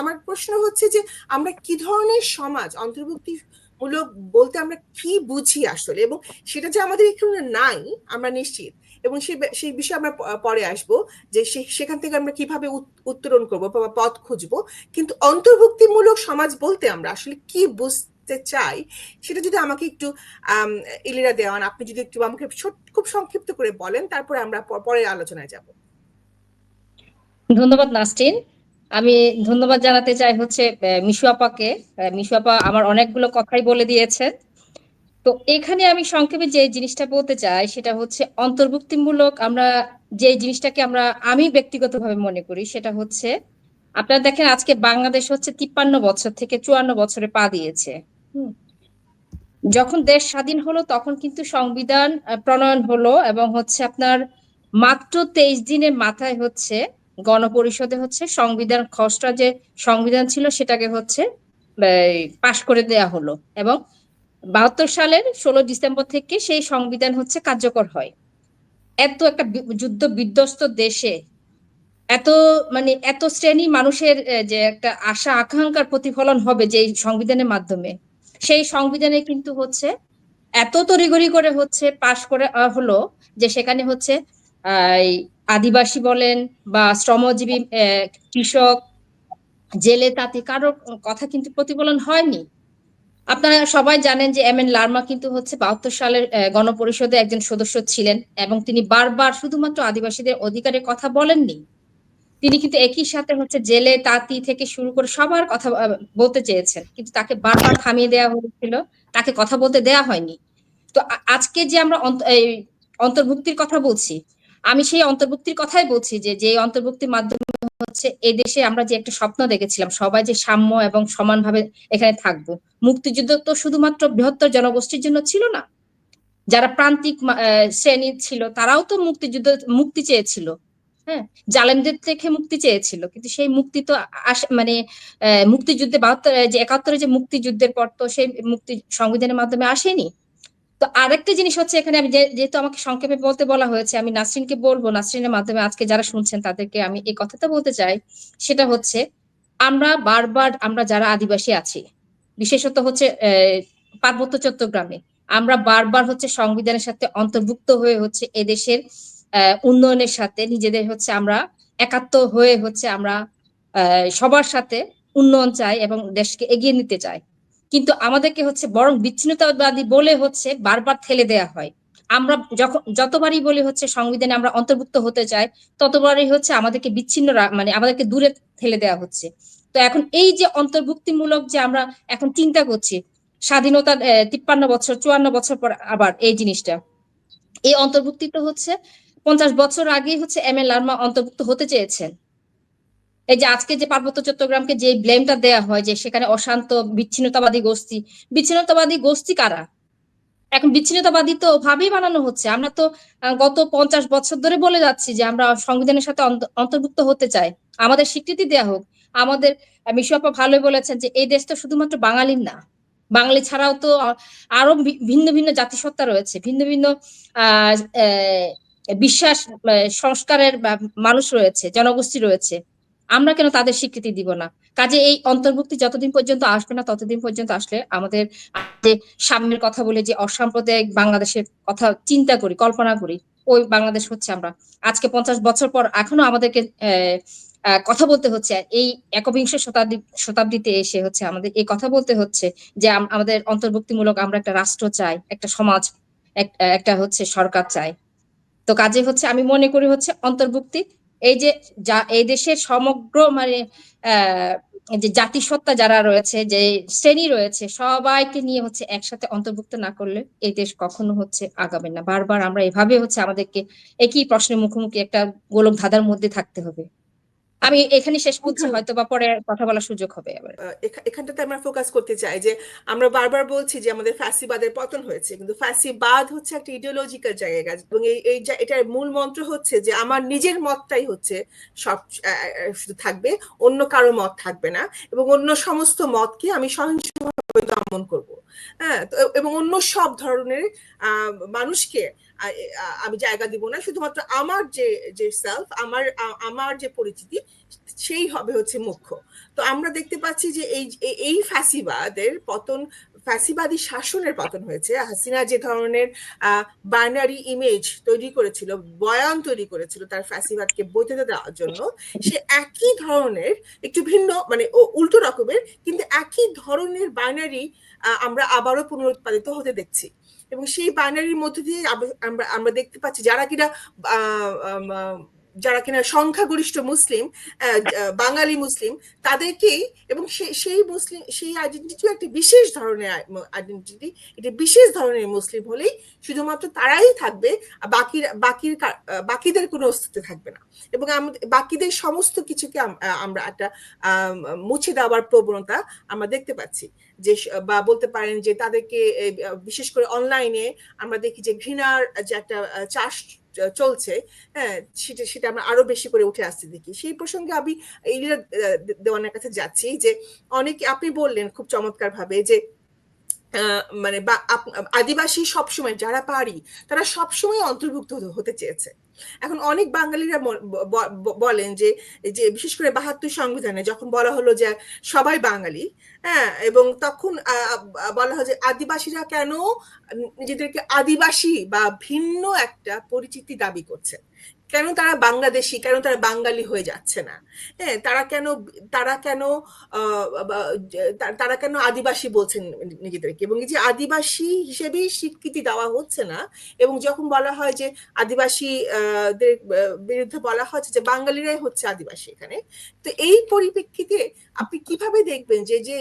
আমার প্রশ্ন হচ্ছে যে আমরা কি ধরনের সমাজ অন্তর্ভুক্তি মূলক বলতে আমরা কি বুঝি আসলে? এবং সেটা যে আমাদের এখানে নাই, আমরা নিশ্চিত। এবং সেই বিষয়ে আমরা পরে আসব যে সেখান থেকে আমরা কীভাবে উত্তরণ করব বা পথ খুঁজব। কিন্তু অন্তর্ভুক্তিমূলক সমাজ বলতে আমরা আসলে কি বুঝতে চাই সেটা যদি আমাকে একটু ইলিরা দেওয়ান, আপনি যদি একটু আমাকে খুব সংক্ষিপ্ত করে বলেন, তারপরে আমরা পরে আলোচনায় যাব। ধন্যবাদ নাস্টিন আমি ধন্যবাদ জানাতে চাই হচ্ছে মিশু আপাকে। মিশু আপা আমার অনেকগুলো কথাই বলে দিয়েছেন তো এখানে আমি সংক্ষেপে যে জিনিসটা বলতে চাই, সেটা হচ্ছে অন্তর্ভুক্তিমূলক আমরা যে জিনিসটাকে আমরা আমি ব্যক্তিগতভাবে মনে করি, সেটা হচ্ছে, আপনারা দেখেন আজকে বাংলাদেশ হচ্ছে তিপ্পান্ন বছর থেকে চুয়ান্ন বছরে পা দিয়েছে। যখন দেশ স্বাধীন হলো, তখন কিন্তু সংবিধান প্রণয়ন হলো এবং হচ্ছে আপনার মাত্র তেইশ দিনের মাথায় হচ্ছে গণপরিষদে হচ্ছে সংবিধান খসড়া যে সংবিধান ছিল সেটাকে হচ্ছে পাশ করে দেয়া হলো এবং বাহাত্তর সালের ষোলো ডিসেম্বর থেকে সেই সংবিধান হচ্ছে কার্যকর হয়। এত একটা যুদ্ধ বিধ্বস্ত দেশে, এত মানে এত শ্রেণি মানুষের যে একটা আশা আকাঙ্ক্ষার প্রতিফলন হবে যে সংবিধানের মাধ্যমে, সেই সংবিধানে কিন্তু হচ্ছে এত তড়িগড়ি করে হচ্ছে পাশ করে হলো যে সেখানে হচ্ছে আদিবাসী বলেন বা শ্রমজীবী কৃষক, জেলে তাতে, কারোর কথা কিন্তু প্রতিফলন হয়নি। আপনারা সবাই জানেন যে এম এন লার্মা কিন্তু হচ্ছে বাহাত্তর সালের গণপরিষদে একজন সদস্য ছিলেন এবং তিনি বারবার শুধুমাত্র আদিবাসীদের অধিকারের কথা বলেননি। তিনি কিন্তু একই সাথে হচ্ছে জেলে তাঁতি থেকে শুরু করে সবার কথা বলতে চেয়েছেন। কিন্তু তাকে বারবার থামিয়ে দেওয়া হয়েছিল, তাকে কথা বলতে দেয়া হয়নি। তো আজকে যে আমরা অন্তর্ভুক্তির কথা বলছি আমি সেই অন্তর্ভুক্তির কথাই বলছি যে যে অন্তর্ভুক্তির মাধ্যমে হচ্ছে এই দেশে আমরা যে একটা স্বপ্ন দেখেছিলাম, সবাই যে সাম্য এবং সমানভাবে এখানে থাকব। মুক্তিযুদ্ধ তো শুধুমাত্র বৃহত্তর জনগোষ্ঠীর জন্য ছিল না। যারা প্রান্তিক শ্রেণি ছিল, তারাও তো মুক্তিযুদ্ধ, মুক্তি চেয়েছিল। হ্যাঁ জালেমদের থেকে মুক্তি চেয়েছিল। কিন্তু সেই মুক্তি তো মানে মুক্তিযুদ্ধে বাহাত্তর, যে একাত্তরে যে মুক্তিযুদ্ধের পর তো সেই মুক্তি সংবিধানের মাধ্যমে আসেনি। তো আরেকটা জিনিস হচ্ছে এখানে আমি যেহেতু আমাকে সংক্ষেপে বলতে বলা হয়েছে, আমি নাসরিনকে বলব, নাসরিনের মাধ্যমে আজকে যারা শুনছেন তাদেরকে আমি এই কথাটা বলতে চাই। সেটা হচ্ছে, আমরা বারবার আমরা যারা আদিবাসী আছি, বিশেষত হচ্ছে পার্বত্য চট্টগ্রামে, আমরা বারবার হচ্ছে সংবিধানের সাথে অন্তর্ভুক্ত হয়ে হচ্ছে এদেশের উন্নয়নের সাথে নিজেদের হচ্ছে আমরা একাত্ম হয়ে হচ্ছে আমরা সবার সাথে উন্নয়ন চাই এবং দেশকে এগিয়ে নিতে চাই। কিন্তু আমাদেরকে হচ্ছে বরং বিচ্ছিন্নতাবাদী বলে হচ্ছে বারবার ঠেলে দেয়া হয়। আমরা যখন, যতবারই বলি হচ্ছে সংবিধানে আমরা অন্তর্ভুক্ত হতে চাই, ততবারই হচ্ছে আমাদেরকে বিচ্ছিন্ন মানে আমাদেরকে দূরে ঠেলে দেওয়া হচ্ছে। তো এখন এই যে অন্তর্ভুক্তিমূলক যে আমরা এখন চিন্তা করছি, স্বাধীনতা তিপ্পান্ন বছর, চুয়ান্ন বছর পর আবার এই জিনিসটা। এই অন্তর্ভুক্তি তো হচ্ছে পঞ্চাশ বছর আগেই হচ্ছে এম এল লার্মা অন্তর্ভুক্ত হতে চেয়েছেন। এই যে আজকে যে পার্বত্য চট্টগ্রামকে যে ব্লেমটা দেয়া হয় যে সেখানে অশান্ত, বিচ্ছিন্নতাবাদী গোষ্ঠী বিচ্ছিন্নতাবাদী গোষ্ঠী কারা? এখন বিচ্ছিন্নতাবাদী তো ভাবেই বানানো হচ্ছে। আমরা তো গত পঞ্চাশ বছর ধরে বলে যাচ্ছি যে আমরা সংবিধানের সাথে অন্তর্ভুক্ত হতে চাই। আমাদের স্বীকৃতি দেয়া হোক। আমাদের মিশুয়াপা ভালোই বলেছেন যে এই দেশ তো শুধুমাত্র বাঙালির না। বাঙালি ছাড়াও তো আরও ভিন্ন ভিন্ন জাতিসত্তা রয়েছে। ভিন্ন ভিন্ন বিশ্বাস সংস্কারের মানুষ রয়েছে, জনগোষ্ঠী রয়েছে। আমরা কেন তাদের স্বীকৃতি দিব না? কাজে এই অন্তর্ভুক্তি যতদিন পর্যন্ত আসবে না, ততদিন পর্যন্ত আসলে আমাদের যে সামনের কথা বলে যে অসাম্প্রদায়িক বাংলাদেশের কথা চিন্তা করি, কল্পনা করি, ওই বাংলাদেশ হচ্ছে আমরা। আজকে পঞ্চাশ বছর পর এখনও আমাদেরকে কথা বলতে হচ্ছে, এই একবিংশ শতাব্দী, শতাব্দীতে এসে হচ্ছে আমাদের, এই কথা বলতে হচ্ছে যে আমাদের অন্তর্ভুক্তিমূলক আমরা একটা রাষ্ট্র চাই, একটা সমাজ একটা হচ্ছে সরকার চাই। তো কাজে হচ্ছে আমি মনে করি হচ্ছে অন্তর্ভুক্তি এই যে যা, এই দেশের সমগ্র মানে যে জাতিসত্তা যারা রয়েছে, যে শ্রেণি রয়েছে, সবাইকে নিয়ে হচ্ছে একসাথে অন্তর্ভুক্ত না করলে এই দেশ কখনো হচ্ছে আগাবে না। বারবার আমরা এভাবে হচ্ছে আমাদেরকে একই প্রশ্নের মুখোমুখি একটা গোলক ধাঁধার মধ্যে থাকতে হবে। আমি এখানে শেষ করছি। হয়তো বা পরে কথা বলার সুযোগ হবে আবার এখানটাতে আমরা ফোকাস করতে চাই যে আমরা বারবার বলছি যে আমাদের ফ্যাসিবাদের পতন হয়েছে কিন্তু ফ্যাসিবাদ হচ্ছে একটা ইডিওলজিক্যাল জায়গা এবং এই এই এটার মূল মন্ত্র হচ্ছে যে আমার নিজের মতটাই হচ্ছে সব শুধু থাকবে অন্য কারও মত থাকবে না এবং অন্য সমস্ত মতকে আমি সহিংসভাবে দমন করব। হ্যাঁ এবং অন্য সব ধরনের মানুষকে আমি জায়গা দিব না। শুধুমাত্র আমার যে যে সেলফ আমার আমার যে পরিচিতি, সেই হবে হচ্ছে মুখ্য। তো আমরা দেখতে পাচ্ছি যে এই, এই- ফ্যাসিবাদের পতন ফ্যাসিবাদী শাসনের পতন হয়েছে। হাসিনা যে ধরনের বাইনারি ইমেজ তৈরি করেছিল, বয়ান তৈরি করেছিল তার ফ্যাসিবাদকে বৈধতা দেওয়ার জন্য, সে একই ধরনের, একটু ভিন্ন মানে উল্টো রকমের, কিন্তু একই ধরনের বাইনারি আমরা আবারও পুনরুৎপাদিত হতে দেখছি। এবং সেই বাইনারির মধ্যে দিয়ে আমরা আমরা দেখতে পাচ্ছি যারা কিনা যারা কিনা সংখ্যাগরিষ্ঠ মুসলিম বাঙালি মুসলিম তাদেরকেই এবং সেই মুসলিম, সেই আইডেন্টিটিও একটি বিশেষ ধরনের আইডেন্টিটি এটি বিশেষ ধরনের মুসলিম হলেই শুধুমাত্র তারাই থাকবে বাকি বাকির বাকিদের কোনো অস্তিত্ব থাকবে না। এবং বাকিদের সমস্ত কিছুকে আমরা একটা মুছে দেওয়ার প্রবণতা আমরা দেখতে পাচ্ছি। যে বা বলতে পারেন যে তাদেরকে বিশেষ করে অনলাইনে আমরা দেখি যে ঘৃণার যে একটা চাষ চলছে হ্যাঁ সেটা সেটা আমরা আরও বেশি করে উঠে আসতে দেখি। সেই প্রসঙ্গে আমি ইলিরা দেওয়ানের কাছে যাচ্ছি যে, অনেকে, আপনি বললেন খুব চমৎকার ভাবে যে মানে বা আদিবাসী সবসময় যারা পারি, তারা সবসময় অন্তর্ভুক্ত হতে- চেয়েছে। এখন অনেক বাঙালিরা বলেন যে যে বিশেষ করে বাহাত্তর সংবিধানে যখন বলা হলো যে সবাই বাঙালি হ্যাঁ এবং তখন বলা হয় যে আদিবাসীরা কেন নিজেদেরকে আদিবাসী বা ভিন্ন একটা পরিচিতি দাবি করছে। কেন তারা বাংলাদেশি? কেন তারা বাঙালি হয়ে যাচ্ছে না? হ্যাঁ তারা কেন তারা কেন তারা কেন আদিবাসী বলছেন নিজেদেরকে? এবং এই যে আদিবাসী হিসেবেই স্বীকৃতি দেওয়া হচ্ছে না এবং যখন বলা হয় যে আদিবাসী আহ, দের বিরুদ্ধে বলা হচ্ছে যে বাঙালিরাই হচ্ছে আদিবাসী এখানে তো এই পরিপ্রেক্ষিতে আপনি কীভাবে দেখবেন যে যে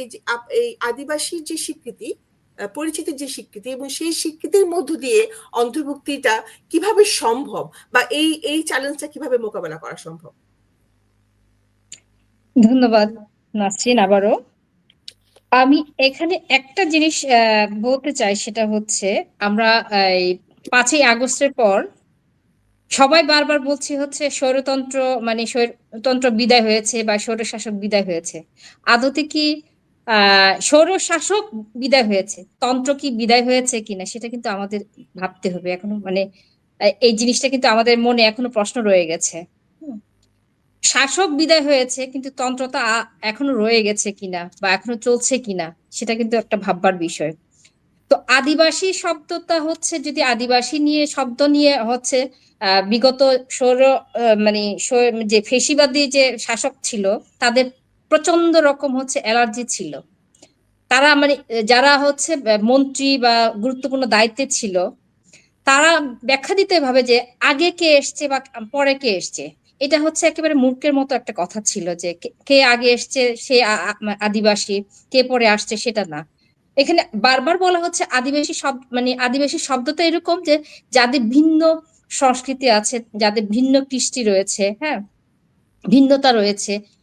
এই আদিবাসীর যে স্বীকৃতি পরিচিতির যে স্বীকৃতি এবং সেই স্বীকৃতির মধ্য দিয়ে অন্তর্ভুক্তিটা কীভাবে সম্ভব বা এই এই চ্যালেঞ্জটা কীভাবে মোকাবেলা করা সম্ভব? ধন্যবাদ, নাসরিন, আবারও। আমি এখানে একটা জিনিস বলতে চাই, সেটা হচ্ছে আমরা পাঁচই আগস্টের পর সবাই বারবার বলছি হচ্ছে স্বৈরতন্ত্র মানে স্বৈরতন্ত্র বিদায় হয়েছে বা স্বৈরশাসক বিদায় হয়েছে। আদতে কি আহ স্বৈরশাসক বিদায় হয়েছে। তন্ত্র কি বিদায় হয়েছে কিনা সেটা কিন্তু আমাদের ভাবতে হবে। এখনও মানে এই জিনিসটা কিন্তু আমাদের মনে এখনও প্রশ্ন রয়ে গেছে। শাসক বিদায় হয়েছে কিন্তু তন্ত্রতা এখনও রয়ে গেছে কিনা বা এখনও চলছে কিনা সেটা কিন্তু একটা ভাববার বিষয়। তো আদিবাসী শব্দটা হচ্ছে যদি আদিবাসী নিয়ে শব্দ নিয়ে হচ্ছে আহ, বিগত সৌর মানে যে ফেসিবাদী যে শাসক ছিল তাদের প্রচণ্ড রকম হচ্ছে অ্যালার্জি ছিল। তারা মানে যারা হচ্ছে মন্ত্রী বা গুরুত্বপূর্ণ দায়িত্বে ছিল, তারা ব্যাখ্যা দিতে ভাবে যে আগে কে এসছে বা পরে কে এসছে। এটা হচ্ছে একেবারে মূর্খের মতো একটা কথা ছিল যে কে- আগে এসছে, সে আদিবাসী, কে পরে আসছে সেটা না। এখানে বারবার বলা হচ্ছে আদিবাসী শব্দ মানে আদিবাসী শব্দটা এরকম যে যাদের ভিন্ন সংস্কৃতি আছে, যাদের ভিন্ন কৃষ্টি রয়েছে হ্যাঁ ভিন্নতা রয়েছে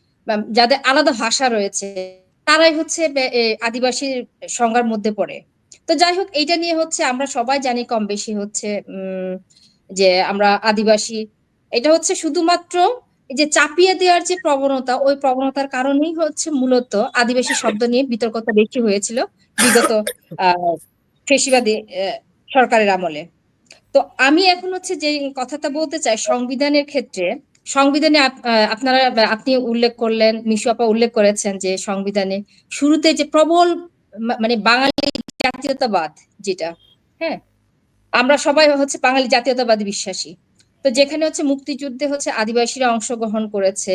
যাদের আলাদা ভাষা রয়েছে তারাই হচ্ছে আদিবাসীর সংজ্ঞার মধ্যে পড়ে। তো যাই হোক এইটা নিয়ে হচ্ছে আমরা সবাই জানি কম বেশি হচ্ছে যে আমরা আদিবাসী। এটা হচ্ছে শুধুমাত্র যে চাপিয়ে দেওয়ার যে প্রবণতা ওই প্রবণতার কারণেই হচ্ছে মূলত আদিবাসী শব্দ নিয়ে বিতর্কতা বেশি হয়েছিল বিগত আহ, সরকারের আমলে। তো আমি এখন হচ্ছে যে কথাটা বলতে চাই সংবিধানের ক্ষেত্রে সংবিধানে আপনারা, আপনি উল্লেখ করলেন, মিশু আপা উল্লেখ করেছেন যে সংবিধানে শুরুতে যে প্রবল মানে বাঙালি জাতীয়তাবাদ যেটা হ্যাঁ আমরা সবাই হচ্ছে বাঙালি জাতীয়তাবাদী বিশ্বাসী। তো যেখানে হচ্ছে মুক্তিযুদ্ধে হচ্ছে আদিবাসীরা অংশগ্রহণ করেছে।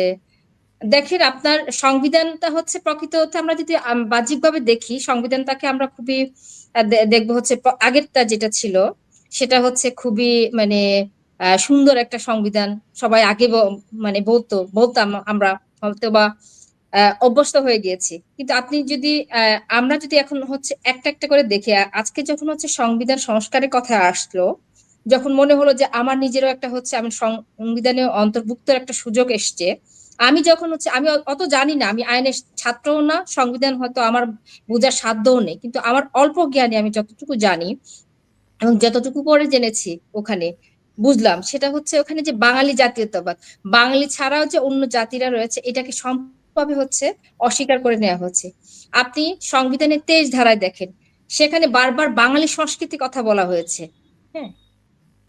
দেখেন আপনার সংবিধানটা হচ্ছে প্রকৃত অর্থে আমরা যদি বাহ্যিকভাবে দেখি, সংবিধানটাকে আমরা খুবই দেখব হচ্ছে আগেরটা যেটা ছিল, সেটা হচ্ছে খুবই মানে সুন্দর একটা সংবিধান সবাই আগে মানে বলতো, বলতাম আমরা হয়তো বা অভ্যস্ত হয়ে গিয়েছি। কিন্তু আপনি যদি আমরা যদি এখন হচ্ছে একটা একটা করে দেখি আজকে যখন হচ্ছে সংবিধান সংস্কারের কথা আসলো, যখন মনে হলো যে আমার নিজেরও একটা হচ্ছে আমি সংবিধানে অন্তর্ভুক্ত একটা সুযোগ এসছে, আমি যখন হচ্ছে, আমি অত জানি না, আমি আইনের ছাত্রও না, সংবিধান হয়তো আমার বোঝার সাধ্যও নেই, কিন্তু আমার অল্প জ্ঞানে আমি যতটুকু জানি এবং যতটুকু পরে জেনেছি ওখানে বুঝলাম। সেটা হচ্ছে ওখানে যে বাঙালি জাতীয়তাবাদ। বাঙালি ছাড়াও যে অন্য জাতিরা রয়েছে, এটাকে সম্পূর্ণ হচ্ছে অস্বীকার করে নেওয়া হচ্ছে। আপনি সংবিধানের তেইশ ধারায় দেখেন, সেখানে বারবার বাঙালি সংস্কৃতি কথা বলা হয়েছে। হ্যাঁ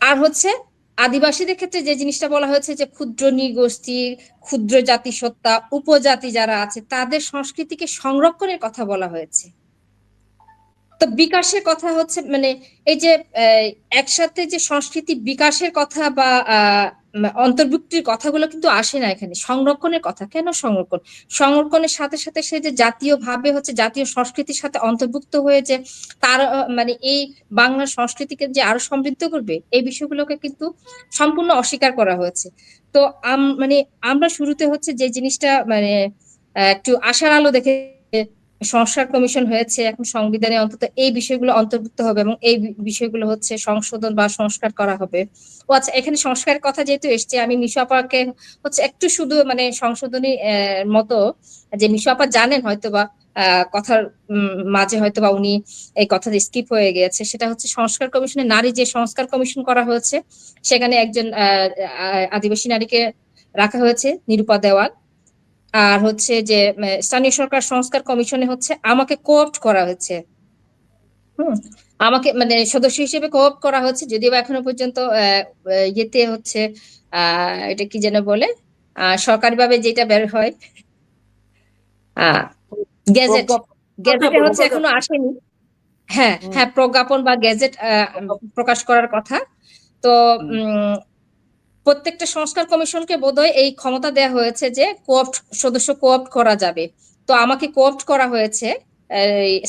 আর হচ্ছে আদিবাসীদের ক্ষেত্রে যে জিনিসটা বলা হয়েছে যে ক্ষুদ্র নৃগোষ্ঠী, ক্ষুদ্র জাতিসত্তা, উপজাতি যারা আছে, তাদের সংস্কৃতিকে সংরক্ষণের কথা বলা হয়েছে। তো বিকাশের কথা হচ্ছে মানে এই যে একসাথে যে সংস্কৃতি বিকাশের কথা বা অন্তর্ভুক্তির কথাগুলো কিন্তু আসে না এখানে। সংরক্ষণের কথা। কেন সংরক্ষণ? সংরক্ষণের সাথে সাথে সে যে জাতীয় ভাবে হচ্ছে, জাতীয় সংস্কৃতির সাথে অন্তর্ভুক্ত হয়ে যে তার মানে এই বাংলা সংস্কৃতিকে যে আরও সমৃদ্ধ করবে, এই বিষয়গুলোকে কিন্তু সম্পূর্ণ অস্বীকার করা হয়েছে। তো মানে আমরা শুরুতে হচ্ছে যে জিনিসটা মানে একটু আশার আলো দেখে সংস্কার কমিশন হয়েছে, এখন সংবিধানে অন্তত এই বিষয়গুলো অন্তর্ভুক্ত হবে এবং এই বিষয়গুলো হচ্ছে সংশোধন বা সংস্কার করা হবে। ও আচ্ছা এখানে সংস্কারের কথা যেহেতু এসছে, আমি মিশু আপাকে হচ্ছে একটু শুধু মানে সংশোধনী মতো যে মিশু আপা জানেন হয়তো বা কথার মাঝে হয়তো বা উনি এই কথাটা স্কিপ হয়ে গেছে সেটা হচ্ছে সংস্কার কমিশনে নারী যে সংস্কার কমিশন করা হয়েছে, সেখানে একজন আদিবাসী নারীকে রাখা হয়েছে, নিরূপা দেওয়াল। আর হচ্ছে যে স্থানীয় সরকার সংস্কার কমিশনে হচ্ছে আমাকে কোঅপ্ট করা হয়েছে। হুম আমাকে মানে সদস্য হিসেবে কোঅপ্ট করা হচ্ছে যদিও এখনও পর্যন্ত ইয়েতে হচ্ছে আহ এটা কি যেন বলে আহ সরকারিভাবে যেটা বের হয় গেজেট প্রজ্ঞাপন, হচ্ছে এখনও আসেনি। হ্যাঁ হ্যাঁ প্রজ্ঞাপন বা গেজেট আহ, প্রকাশ করার কথা। তো উম, প্রত্যেকটা সংস্কার কমিশনকে বোধহয় এই ক্ষমতা দেওয়া হয়েছে যে কোঅপ্ট সদস্য কোঅপ্ট করা যাবে। তো আমাকে কোঅপ্ট করা হয়েছে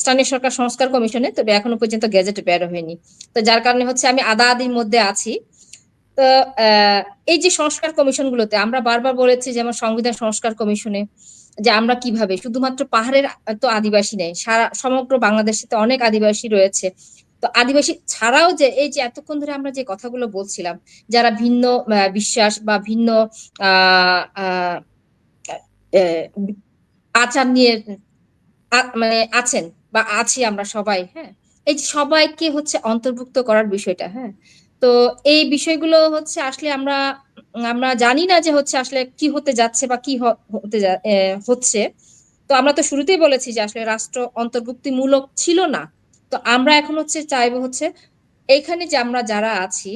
স্থানীয় সরকার সংস্কার কমিশনে, তবে এখনও পর্যন্ত গেজেটে বের হয়নি। তো যার কারণে হচ্ছে আমি আদা আদির মধ্যে আছি। তো এই যে সংস্কার কমিশনগুলোতে আমরা বারবার বলেছি যেমন সংবিধান সংস্কার কমিশনে যে আমরা কীভাবে, শুধুমাত্র পাহাড়ের তো আদিবাসী নেই, সারা, সমগ্র বাংলাদেশে তো অনেক আদিবাসী রয়েছে। তো আদিবাসী ছাড়াও যে এই যে এতক্ষণ ধরে আমরা যে কথাগুলো বলছিলাম, যারা ভিন্ন বিশ্বাস বা ভিন্ন আচার নিয়ে মানে আছেন বা আছি আমরা সবাই হ্যাঁ? এই সবাইকে হচ্ছে অন্তর্ভুক্ত করার বিষয়টা হ্যাঁ? তো এই বিষয়গুলো হচ্ছে আসলে আমরা আমরা জানি না যে হচ্ছে আসলে কি হতে যাচ্ছে বা কি হতে হচ্ছে। তো আমরা তো শুরুতেই বলেছি যে আসলে রাষ্ট্র অন্তর্ভুক্তিমূলক ছিল না। তো আমরা এখন হচ্ছে চাইব হচ্ছে এইখানে যে আমরা যারা আছি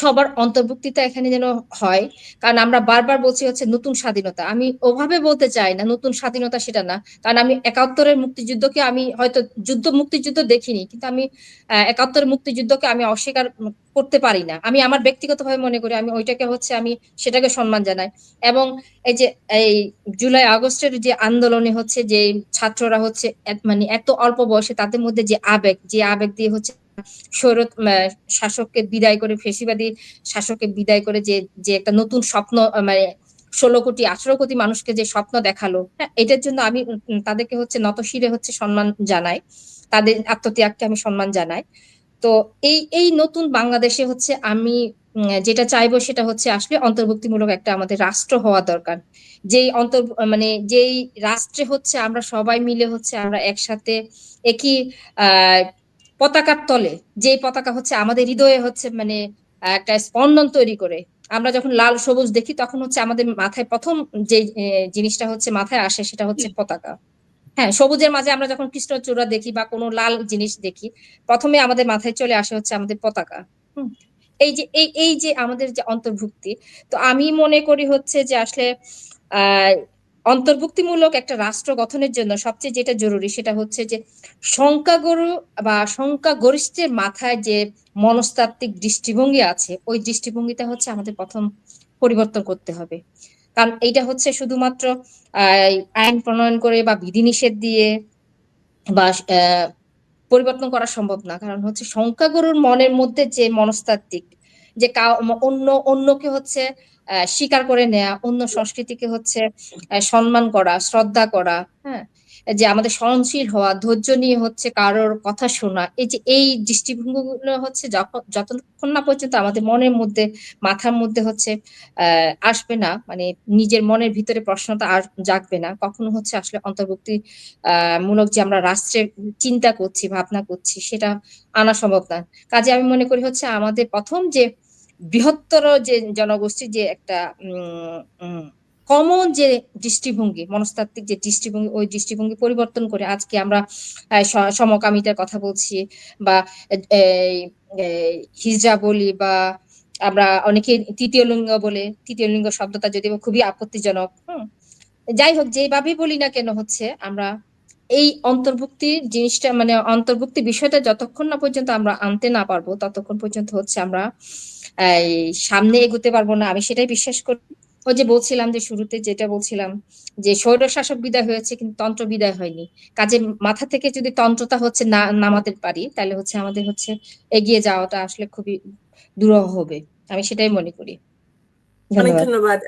সবার অন্তর্ভুক্তিটা এখানে যেন হয়। কারণ আমরা বারবার বলছি হচ্ছে নতুন স্বাধীনতা। আমি ওভাবে বলতে চাই না নতুন স্বাধীনতা সেটা না। কারণ আমি একাত্তরের মুক্তিযুদ্ধকে আমি হয়তো যুদ্ধ মুক্তিযুদ্ধ দেখিনি, কিন্তু আমি একাত্তরের মুক্তিযুদ্ধকে আমি অস্বীকার করতে পারি না। আমি আমার ব্যক্তিগতভাবে মনে করি আমি ওইটাকে হচ্ছে আমি সেটাকে সম্মান জানাই। এবং এই যে, এই জুলাই আগস্টের যে আন্দোলনে হচ্ছে যে ছাত্ররা হচ্ছে মানে এত অল্প বয়সে তাদের মধ্যে যে আবেগ যে আবেগ দিয়ে হচ্ছে আহ, শাসককে বিদায় করে ফেসিবাদী শাসককে বিদায় করে যে যে একটা নতুন স্বপ্ন মানে ষোলো কোটি আঠারো কোটি মানুষকে যে স্বপ্ন দেখাল হ্যাঁ এটার জন্য আমি তাদেরকে হচ্ছে নতশিরে হচ্ছে সম্মান জানাই। তাদের আত্মত্যাগকে আমি সম্মান জানাই। তো এই এই নতুন বাংলাদেশে হচ্ছে আমি যেটা চাইব সেটা হচ্ছে আসলে অন্তর্ভুক্তিমূলক একটা আমাদের রাষ্ট্র হওয়া দরকার। যেই অন্তর মানে যেই রাষ্ট্রে হচ্ছে আমরা সবাই মিলে হচ্ছে আমরা একসাথে একই আহ পতাকার তলে যে পতাকা হচ্ছে আমাদের হৃদয়ে হচ্ছে মানে একটা স্পন্দন তৈরি করে। আমরা যখন লাল সবুজ দেখি তখন হচ্ছে আমাদের মাথায় প্রথম যে জিনিসটা হচ্ছে মাথায় আসে সেটা হচ্ছে পতাকা। হ্যাঁ সবুজের মাঝে আমরা যখন কৃষ্ণচূড়া দেখি বা কোনো লাল জিনিস দেখি প্রথমে আমাদের মাথায় চলে আসে হচ্ছে আমাদের পতাকা। হুম। এই যে এই এই যে আমাদের যে অন্তর্ভুক্তি তো আমি মনে করি হচ্ছে যে আসলে আহ অন্তর্ভুক্তিমূলক একটা রাষ্ট্র গঠনের জন্য সবচেয়ে যেটা জরুরি সেটা হচ্ছে যে সংখ্যাগুরু বা সংখ্যাগরিষ্ঠের মাথায় যে মনস্তাত্ত্বিক দৃষ্টিভঙ্গি আছে, ওই দৃষ্টিভঙ্গিটা হচ্ছে আমাদের প্রথম পরিবর্তন করতে হবে। কারণ এইটা হচ্ছে শুধুমাত্র আইন প্রণয়ন করে বা বিধিনিষেধ দিয়ে বা পরিবর্তন করা সম্ভব না। কারণ হচ্ছে সংখ্যাগুরুর মনের মধ্যে যে মনস্তাত্ত্বিক যে অন্য, অন্যকে হচ্ছে স্বীকার করে নেয়া, অন্য সংস্কৃতিকে হচ্ছে সম্মান করা, শ্রদ্ধা করা হ্যাঁ? যে আমাদের সহনশীল হওয়া, ধৈর্য নিয়ে হচ্ছে কারোর কথা শোনা, এই যে, এই দৃষ্টিভঙ্গিগুলো হচ্ছে যতক্ষণ না পর্যন্ত আমাদের মনের মধ্যে, মাথার মধ্যে হচ্ছে আসবে না মানে নিজের মনের ভিতরে প্রশ্নটা আর জাগবে না, কখনো হচ্ছে আসলে অন্তর্ভুক্তি মূলক যে আমরা রাষ্ট্রের চিন্তা করছি, ভাবনা করছি, সেটা আনা সম্ভব না। কাজে আমি মনে করি হচ্ছে আমাদের প্রথম যে বৃহত্তর যে জনগোষ্ঠীর যে একটা কমন যে দৃষ্টিভঙ্গি, মনস্তাত্ত্বিক যে দৃষ্টিভঙ্গি, ওই দৃষ্টিভঙ্গি পরিবর্তন করে আজকে আমরা সমকামিতার কথা বলছি বা হিজড়া বলি বা আমরা অনেকে তৃতীয় লিঙ্গ বলে, তৃতীয় লিঙ্গ শব্দটা যদিও খুবই আপত্তিজনক, হুম। যাই হোক, যেভাবেই বলি না কেন হচ্ছে, আমরা এই অন্তর্ভুক্তি জিনিসটা মানে অন্তর্ভুক্তি বিষয়টা যতক্ষণ না পর্যন্ত আমরা আনতে না পারব ততক্ষণ পর্যন্ত হচ্ছে আমরা সামনে এগোতে পারব না। আমি সেটাই বিশ্বাস করি। ওই যে বলছিলাম যে শুরুতে যেটা বলছিলাম যে স্বৈর শাসক বিদায় হয়েছে কিন্তু তন্ত্র বিদায় হয়নি। কাজে মাথা থেকে যদি তন্ত্রটা হচ্ছে না নামাতে পারি তাহলে হচ্ছে আমাদের হচ্ছে এগিয়ে যাওয়াটা আসলে খুবই দুরহ হবে। আমি সেটাই মনে করি। অনেক ধন্যবাদ।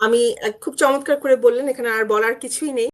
আমি খুব চমৎকার করে বললেন এখানে আর বলার কিছুই নেই।